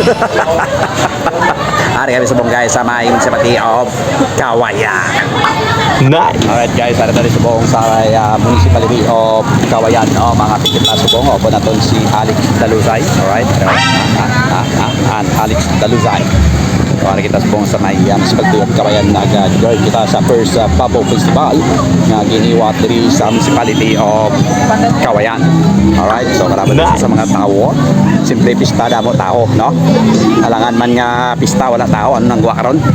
Ari kami subong guys sa may municipality of Kawayan. Nice. Alright guys, ari tadi subong sa uh, municipality of Kawayan. Oh, mga pikit na subong. Opo naton si Alex Daluzay. Alright. Alright. Ah, ah, ah, and Alex Daluzay. Ari kita sa may uh, municipality of Kawayan nag-join kita sa first uh, Pabo Festival nga giniwa diri sa municipality of Kawayan. Alright, so marami Nice. sa mga tao. Simple pista mo tao, no? Alangan man nga pista wala tao, ano nang karon?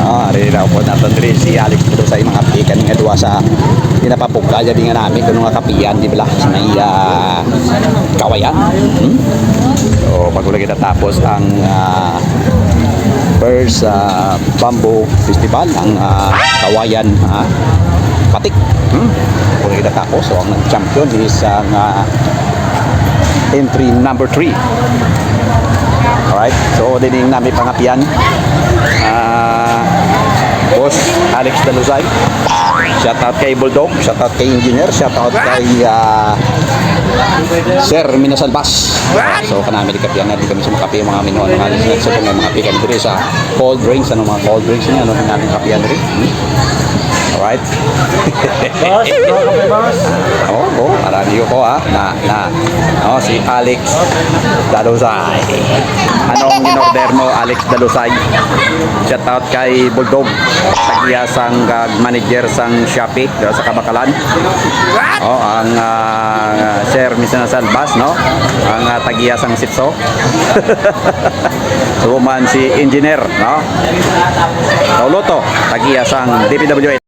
Ah, rin po natin si Alex dito sa mga pikan nga duwa sa pinapapugka jadi nga namin kuno nga kapiyan di bala sa may ah, kawayan. Hmm? So pag kita tapos ang ah, first ah, bamboo festival ang ah, kawayan ah, patik. Hmm? Pag kita tapos so ang champion is ang ah, entry number 3. Alright, so din yung namin pangapian. Ah, boss Alex Daluzay. Shout out kay Bulldog, shout out kay Engineer, shout out kay ah, Sir Minasalbas. So kanami di kapian na di kami sa mga kape mga minuan mga listeners sa mga mga pikan diri sa cold drinks. Ano mga cold drinks niya ano namin kapian diri. Alright. Boss, mga kape, boss. Oo, oh, oh, araniyo ko ha. Na, na. Oh, si Alex Dalusay. Anong in-order mo, Alex Dalusay? Shout out kay Bulldog. Tagiya sang uh, manager sang Shopee dito sa Kabakalan. Oh, ang uh, Sir Misana Salbas, no? Ang uh, tagiya sang Sitso. so man si engineer, no? Pauloto, tagiya sang DPWH.